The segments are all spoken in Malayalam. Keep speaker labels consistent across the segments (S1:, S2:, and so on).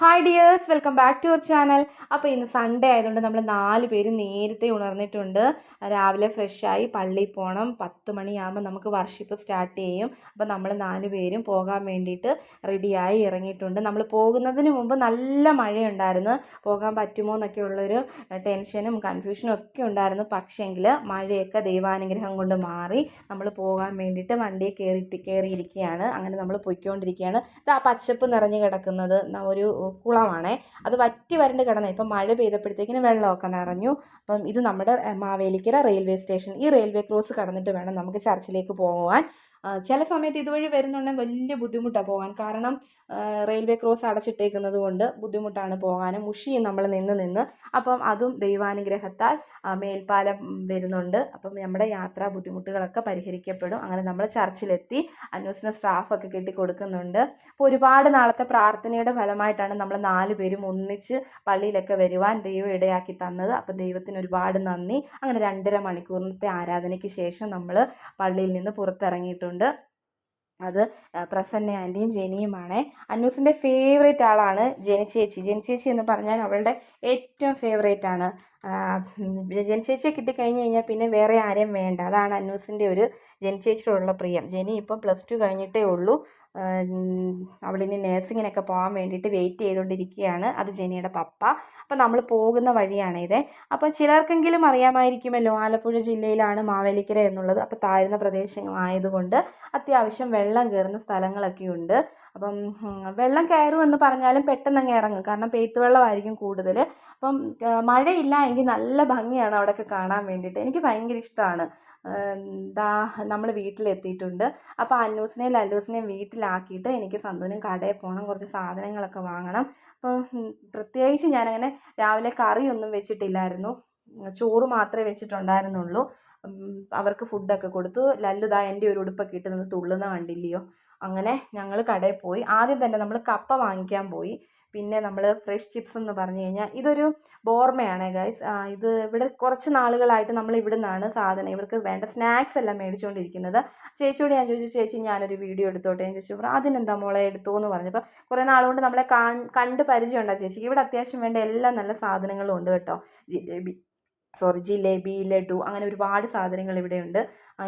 S1: Hi dears welcome back to our channel അപ്പോൾ ഇന്ന് സൺഡേ ആയതുകൊണ്ട് നമ്മൾ നാല് പേര് നേരത്തെ ഉണർന്നിട്ടുണ്ട്. രാവിലെ ഫ്രഷായി പള്ളിയിൽ പോകണം പത്ത് മണിയാകുമ്പോൾ നമുക്ക് വർഷിപ്പ് സ്റ്റാർട്ട് ചെയ്യും. അപ്പോൾ നമ്മൾ നാല് പേരും പോകാൻ വേണ്ടിയിട്ട് റെഡിയായി ഇറങ്ങിയിട്ടുണ്ട്. നമ്മൾ പോകുന്നതിന് മുമ്പ് നല്ല മഴയുണ്ടായിരുന്നു. പോകാൻ പറ്റുമോ എന്നൊക്കെ ഉള്ളൊരു ടെൻഷനും കൺഫ്യൂഷനും ഒക്കെ ഉണ്ടായിരുന്നു. പക്ഷേങ്കിൽ മഴയൊക്കെ ദൈവാനുഗ്രഹം കൊണ്ട് മാറി നമ്മൾ പോകാൻ വേണ്ടിയിട്ട് വണ്ടിയെ കയറിയിട്ട് കയറിയിരിക്കുകയാണ് അങ്ങനെ നമ്മൾ പൊയ്ക്കൊണ്ടിരിക്കുകയാണ്. ആ പച്ചപ്പ് നിറഞ്ഞു കിടക്കുന്നത്. ഒരു കുളമാണേ. അത് വറ്റി വരണ്ട് കിടന്നത് ഇപ്പം മഴ പെയ്തപ്പോഴത്തേക്കിന് വെള്ളമൊക്കെ നിറഞ്ഞു. അപ്പം ഇത് നമ്മുടെ മാവേലിക്കര റെയിൽവേ സ്റ്റേഷൻ ഈ റെയിൽവേ ക്രോസ് കടന്നിട്ട് വേണം നമുക്ക് ചർച്ചിലേക്ക് പോകാൻ ചില സമയത്ത് ഇതുവഴി വരുന്നുണ്ടെങ്കിൽ വലിയ ബുദ്ധിമുട്ടാണ് പോകാൻ. കാരണം റെയിൽവേ ക്രോസ് അടച്ചിട്ടേക്കുന്നത് കൊണ്ട് ബുദ്ധിമുട്ടാണ് പോകാനും മുഷിയും നമ്മൾ നിന്ന് നിന്ന്. അപ്പം അതും ദൈവാനുഗ്രഹത്താൽ മേൽപ്പാലം വരുന്നുണ്ട്. അപ്പം നമ്മുടെ യാത്രാ ബുദ്ധിമുട്ടുകളൊക്കെ പരിഹരിക്കപ്പെടും. അങ്ങനെ നമ്മൾ ചർച്ചിലെത്തി അന്വേഷണ സ്റ്റാഫൊക്കെ കിട്ടി കൊടുക്കുന്നുണ്ട് അപ്പോൾ ഒരുപാട് നാളത്തെ പ്രാർത്ഥനയുടെ ഫലമായിട്ടാണ് നമ്മൾ നാല് പേരും ഒന്നിച്ച് പള്ളിയിലൊക്കെ വരുവാൻ ദൈവം ഇടയാക്കി തന്നത്. അപ്പം ദൈവത്തിന് ഒരുപാട് നന്ദി. അങ്ങനെ രണ്ടര മണിക്കൂറിനത്തെ ആരാധനയ്ക്ക് ശേഷം നമ്മൾ പള്ളിയിൽ നിന്ന് പുറത്തിറങ്ങിയിട്ടുണ്ട്. അത് പ്രസന്ന ആന്റിയും ജെനിയുമാണ്. അന്നൂസിന്റെ ഫേവറേറ്റ് ആളാണ് ജെനി ചേച്ചി. ചേച്ചി എന്ന് പറഞ്ഞാൽ അവളുടെ ഏറ്റവും ഫേവറേറ്റ് ആണ്. ജെനി ചേച്ചിയെ കിട്ടിക്കഴിഞ്ഞ് കഴിഞ്ഞാൽ പിന്നെ വേറെ ആരെയും വേണ്ട. അതാണ് അന്നൂസിന്റെ ഒരു ജെനി ചേച്ചിയോടുള്ള പ്രിയം. ജനി ഇപ്പം പ്ലസ് ടു കഴിഞ്ഞിട്ടേ ഉള്ളൂ. അവളിനി നേഴ്സിങ്ങിനൊക്കെ പോകാൻ വേണ്ടിയിട്ട് വെയിറ്റ് ചെയ്തുകൊണ്ടിരിക്കുകയാണ്. അത് ജെനിയുടെ പപ്പ. അപ്പം നമ്മൾ പോകുന്ന വഴിയാണിത് അപ്പോൾ ചിലർക്കെങ്കിലും അറിയാമായിരിക്കുമല്ലോ ആലപ്പുഴ ജില്ലയിലാണ് മാവേലിക്കര എന്നുള്ളത്. അപ്പോൾ താഴ്ന്ന പ്രദേശമായതുകൊണ്ട് അത്യാവശ്യം വെള്ളം കയറുന്ന സ്ഥലങ്ങളൊക്കെ ഉണ്ട്. അപ്പം വെള്ളം കയറുമെന്ന് പറഞ്ഞാലും പെട്ടെന്ന് അങ്ങ് ഇറങ്ങും. കാരണം പെയ്ത്തുവെള്ളമായിരിക്കും കൂടുതൽ അപ്പം മഴയില്ല എങ്കിൽ നല്ല ഭംഗിയാണ് അവിടെയൊക്കെ കാണാൻ വേണ്ടിയിട്ട്. എനിക്ക് ഭയങ്കര ഇഷ്ടമാണ് ദാ നമ്മൾ വീട്ടിലെത്തിയിട്ടുണ്ട്. അപ്പോൾ അന്നൂസിനെയും ലല്ലൂസിനെയും വീട്ടിലാക്കിയിട്ട് എനിക്ക് സന്തുവിനും കടയിൽ പോകണം. കുറച്ച് സാധനങ്ങളൊക്കെ വാങ്ങണം. അപ്പോൾ പ്രത്യേകിച്ച് ഞാനങ്ങനെ രാവിലെ കറിയൊന്നും വെച്ചിട്ടില്ലായിരുന്നു. ചോറ് മാത്രമേ വെച്ചിട്ടുണ്ടായിരുന്നുള്ളൂ. അവർക്ക് ഫുഡൊക്കെ കൊടുത്തു. ലല്ലുതാ എന്റെ ഒരു ഉടുപ്പൊക്കെ ഇട്ട് നിന്ന് തുള്ളുന്ന കണ്ടില്ലയോ? അങ്ങനെ ഞങ്ങൾ കടയിൽ പോയി. ആദ്യം തന്നെ നമ്മൾ കപ്പ വാങ്ങിക്കാൻ പോയി. പിന്നെ നമ്മൾ ഫ്രഷ് ചിപ്സ് എന്ന് പറഞ്ഞു കഴിഞ്ഞാൽ ഇതൊരു ബോർമയാണ് ഗൈസ് ഇത് ഇവിടെ കുറച്ച് നാളുകളായിട്ട് നമ്മൾ ഇവിടെ നിന്നാണ് സാധനം. ഇവർക്ക് വേണ്ട സ്നാക്സ് എല്ലാം മേടിച്ചുകൊണ്ടിരിക്കുന്നത് ചേച്ചിയോട് ഞാൻ ചോദിച്ചു ചേച്ചി ഞാനൊരു വീഡിയോ എടുത്തോട്ടെ? ഞാൻ ചോദിച്ചു അതിനെന്താ മോളെ എടുത്തോ എന്ന് പറഞ്ഞപ്പോൾ കുറേ നാളുകൊണ്ട് നമ്മളെ കണ്ട് പരിചയമുണ്ടാ ചേച്ചിക്ക്. ഇവിടെ അത്യാവശ്യം വേണ്ട എല്ലാ നല്ല സാധനങ്ങളും ഉണ്ട് കേട്ടോ. ജിലേബി സോറി ജിലേബി ലഡു അങ്ങനെ ഒരുപാട് സാധനങ്ങൾ ഇവിടെയുണ്ട്.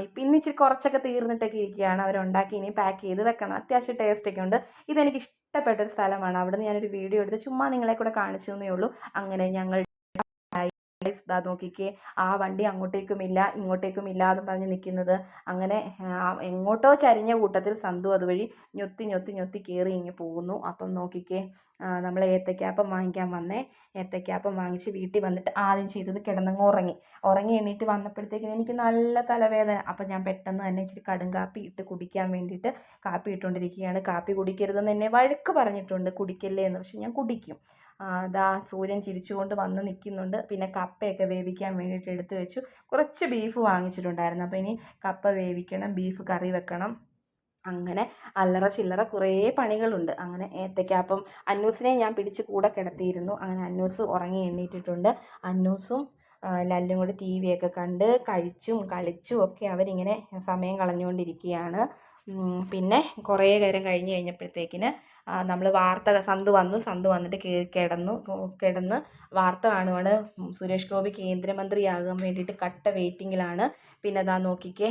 S1: ഇപ്പം ഇന്ന് ഇച്ചിരി കുറച്ചൊക്കെ തീർന്നിട്ടൊക്കെ ഇരിക്കുകയാണ്. അവരുണ്ടാക്കി ഇനി പാക്ക് ചെയ്ത് വെക്കണം. അത്യാവശ്യം ടേസ്റ്റൊക്കെ ഉണ്ട്. ഇതെനിക്ക് ഇഷ്ടപ്പെട്ട ഒരു സ്ഥലമാണ്. അവിടെ നിന്ന് ഞാനൊരു വീഡിയോ എടുത്ത് ചുമ്മാ നിങ്ങളെ കൂടെ കാണിച്ചു എന്നേ ഉള്ളൂ. അങ്ങനെ ഞങ്ങൾ ഇതാ നോക്കിക്കേ ആ വണ്ടി അങ്ങോട്ടേക്കും ഇല്ല ഇങ്ങോട്ടേക്കും ഇല്ല എന്നും പറഞ്ഞ് നിൽക്കുന്നത് അങ്ങനെ എങ്ങോട്ടോ ചരിഞ്ഞ കൂട്ടത്തിൽ സന്തു അതുവഴി ഞൊത്തി ഞൊത്തി ഞൊത്തി കയറി ഇങ്ങ് പോകുന്നു. അപ്പം നോക്കിക്കേ നമ്മൾ ഏത്തക്കാപ്പം വാങ്ങിക്കാൻ വന്നേ. ഏത്തക്കാപ്പം വാങ്ങിച്ച് വീട്ടിൽ വന്നിട്ട് ആദ്യം ചെയ്തത് കിടന്നങ്ങ് ഉറങ്ങി. ഉറങ്ങി എണീറ്റ് വന്നപ്പോഴത്തേക്കിനും എനിക്ക് നല്ല തലവേദന. അപ്പം ഞാൻ പെട്ടെന്ന് തന്നെ ഇച്ചിരി കടും കാപ്പി ഇട്ട് കുടിക്കാൻ വേണ്ടിയിട്ട് കാപ്പി ഇട്ടുകൊണ്ടിരിക്കുകയാണ്. കാപ്പി കുടിക്കരുതെന്ന് എന്നെ വഴക്ക് പറഞ്ഞിട്ടുണ്ട്. കുടിക്കല്ലേ എന്ന്. പക്ഷെ ഞാൻ കുടിക്കും. ദാ സൂര്യൻ ചിരിച്ചുകൊണ്ട് വന്ന് നിൽക്കുന്നുണ്ട്. പിന്നെ കപ്പയൊക്കെ വേവിക്കാൻ വേണ്ടിയിട്ട് എടുത്തു വെച്ചു. കുറച്ച് ബീഫ് വാങ്ങിച്ചിട്ടുണ്ടായിരുന്നു. അപ്പോൾ ഇനി കപ്പ വേവിക്കണം ബീഫ് കറി വെക്കണം. അങ്ങനെ അല്ലറ ചില്ലറ കുറേ പണികളുണ്ട്. അങ്ങനെ ഏത്തയ്ക്കാപ്പം അന്നൂസിനെ ഞാൻ പിടിച്ച് കൂടെ കിടത്തിയിരുന്നു. അങ്ങനെ അന്നൂസ് ഉറങ്ങി എണ്ണീറ്റിട്ടുണ്ട് അന്നൂസും ലല്ലും കൂടി ടി വിയൊക്കെ കണ്ട് കഴിച്ചും കളിച്ചും ഒക്കെ അവരിങ്ങനെ സമയം കളഞ്ഞുകൊണ്ടിരിക്കുകയാണ്. പിന്നെ കുറേ നേരം കഴിഞ്ഞ് കഴിഞ്ഞപ്പോഴത്തേക്കിന് നമ്മൾ വാർത്ത സന്ത് വന്നു സന്ത് വന്നിട്ട് കിടന്നു കിടന്ന് വാർത്ത കാണുവാണ്. സുരേഷ് ഗോപി കേന്ദ്രമന്ത്രിയാകാൻ വേണ്ടിയിട്ട് കട്ട വെയിറ്റിങ്ങിലാണ് പിന്നെ അതാ നോക്കിക്കേ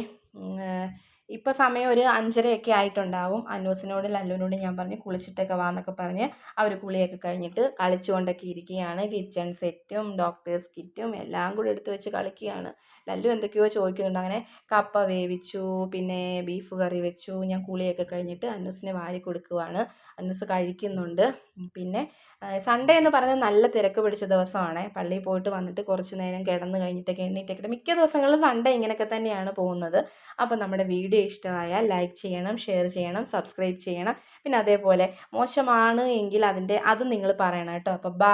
S1: ഇപ്പോൾ സമയം ഒരു അഞ്ചരയൊക്കെ ആയിട്ടുണ്ടാവും. അന്നൂസിനോട് ലല്ലുവിനോട് ഞാൻ പറഞ്ഞ് കുളിച്ചിട്ടൊക്കെ വാന്നൊക്കെ പറഞ്ഞ് അവർ കുളിയൊക്കെ കഴിഞ്ഞിട്ട് കളിച്ചുകൊണ്ടൊക്കെ ഇരിക്കുകയാണ്. കിച്ചൺ സെറ്റും ഡോക്ടേഴ്സ് കിറ്റും എല്ലാം കൂടി എടുത്ത് വെച്ച് കളിക്കുകയാണ്. ലല്ലു എന്തൊക്കെയോ ചോദിക്കുന്നുണ്ട്. അങ്ങനെ കപ്പ വേവിച്ചു പിന്നെ ബീഫ് കറി വെച്ചു ഞാൻ കുളിയൊക്കെ കഴിഞ്ഞിട്ട് അന്നൂസിനെ വാരി കൊടുക്കുവാണ്. അന്നൂസ് കഴിക്കുന്നുണ്ട്. പിന്നെ സൺഡേ എന്ന് പറയുന്നത് നല്ല തിരക്ക് പിടിച്ച ദിവസമാണ്. പള്ളിയിൽ പോയിട്ട് വന്നിട്ട് കുറച്ച് നേരം കിടന്ന് കഴിഞ്ഞിട്ടൊക്കെ എണ്ണീറ്റൊക്കെ മിക്ക ദിവസങ്ങളിലും സൺഡേ ഇങ്ങനെയൊക്കെ തന്നെയാണ് പോകുന്നത്. അപ്പോൾ നമ്മുടെ വീഡിയോ ഇഷ്ടമായാൽ ലൈക്ക് ചെയ്യണം ഷെയർ ചെയ്യണം സബ്സ്ക്രൈബ് ചെയ്യണം. പിന്നെ അതേപോലെ മോശമാണ് എങ്കിൽ അതിന്റെ അതും നിങ്ങൾ പറയണം കേട്ടോ. അപ്പോൾ